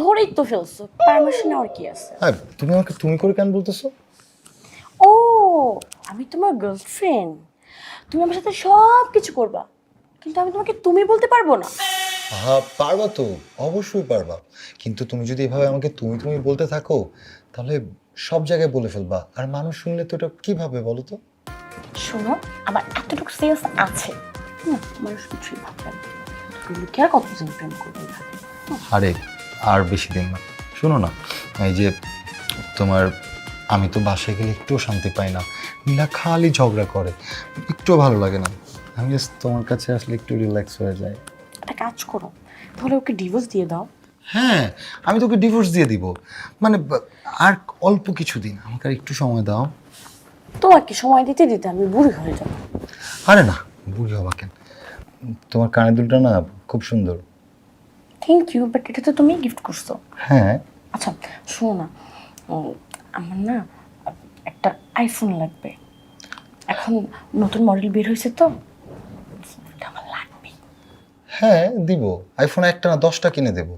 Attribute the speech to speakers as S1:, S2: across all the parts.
S1: ধরেই তো ফেলছো পারমিশন নেওয়ার কি আছে?
S2: হ্যাঁ তুমি আমাকে তুমি করে কেন বলতেছো?
S1: ও আমি তোমার গার্লফ্রেন্ড তুমি আমার সাথে সব কিছু করবা কিন্তু আমি তোমাকে তুমি বলতে পারব না।
S2: হ্যাঁ পারবা তো অবশ্যই পারবা। কিন্তু তুমি যদি এভাবে আমাকে তুমি তুমি বলতে থাকো তাহলে সব জায়গায় বলে ফেলবা। আর মানুষ শুনলে তো এটা কীভাবে বলো তো?
S1: শোনো আমার এতটুকু সেন্স আছে। হুম, মানুষ কিছুই ভাববে না। আর কতদিন প্রেম করবে? না
S2: আরে আর বেশি দিন না। শোনো না এই যে তোমার আমি তো বাসায় গেলে একটুও শান্তি পাই না। নীলা খালি ঝগড়া করে একটুও ভালো লাগে না। আমি just তোমার কাছে আসলে একটু রিল্যাক্স হয়ে যায়
S1: একটা কাজ করো তাহলে ওকে ডিভোর্স দিয়ে দাও।
S2: হ্যাঁ আমি তোকে ডিভোর্স দিয়ে দিব। মানে আর অল্প কিছু দিন আমাকে আর একটু সময় দাও।
S1: তোমাকে সময় দিতে দিতে আমি বুড়ি হয়ে যাব।
S2: আরে না বুড়ি হবা কেন? তোমার কানের দুলটা না খুব সুন্দর।
S1: থ্যাংক ইউ বাট এটা তো তুমি গিফট করছ।
S2: হ্যাঁ।
S1: আচ্ছা শোনো না। উম, আমার না একটা আইফোন লাগবে। এখন নতুন মডেল বের হয়েছে তো। আমার লাগবে।
S2: হ্যাঁ দিব। আইফোন একটা না দশটা কিনে দেব।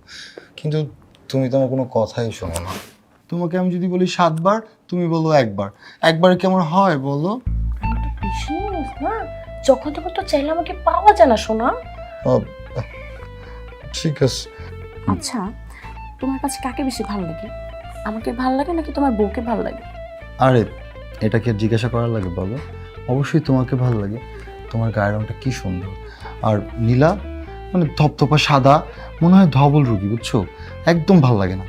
S2: কিন্তু তুমি তো আমার কোনো কথাই শোনো না। তোমাকে আমি যদি বলি সাতবার তুমি বলো একবার। একবার কেমন হয় বলো?
S1: আমি তো বেশি না। যখন তখন তো চাইলে আমাকে পাওয়া যায় না শোনা
S2: আহ, ঠিক আছে।
S1: আচ্ছা তোমার কাছে কাকে বেশি ভালো লাগে? আমাকে ভালো লাগে নাকি তোমার বউকে ভালো লাগে?
S2: আরে এটাকে জিজ্ঞাসা করার লাগে বলো। অবশ্যই তোমাকে ভালো লাগে। তোমার গায়ের রংটা কি সুন্দর। আর নীলা মানে ধপধপা সাদা মনে হয় ধবল রুগী বুঝছ? একদম ভালো লাগে না।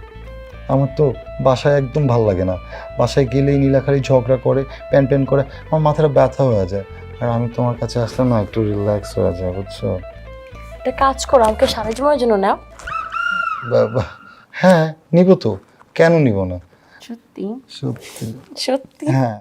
S2: আমার তো বাসায় একদম ভালো লাগে না। বাসায় গেলেই নীলা খালি ঝগড়া করে প্যান প্যান করে আমার মাথাটা ব্যথা হয়ে যায়। আর আমি তোমার কাছে আসলে না একটু রিল্যাক্স হয়ে যায় বুঝছ?
S1: একটা কাজ করো আমাকে সারা জীবনের জন্য নাও।
S2: হ্যাঁ নিব তো। কেন নিব না?
S1: সত্যি?
S2: সত্যি।
S1: সত্যি?
S2: হ্যাঁ।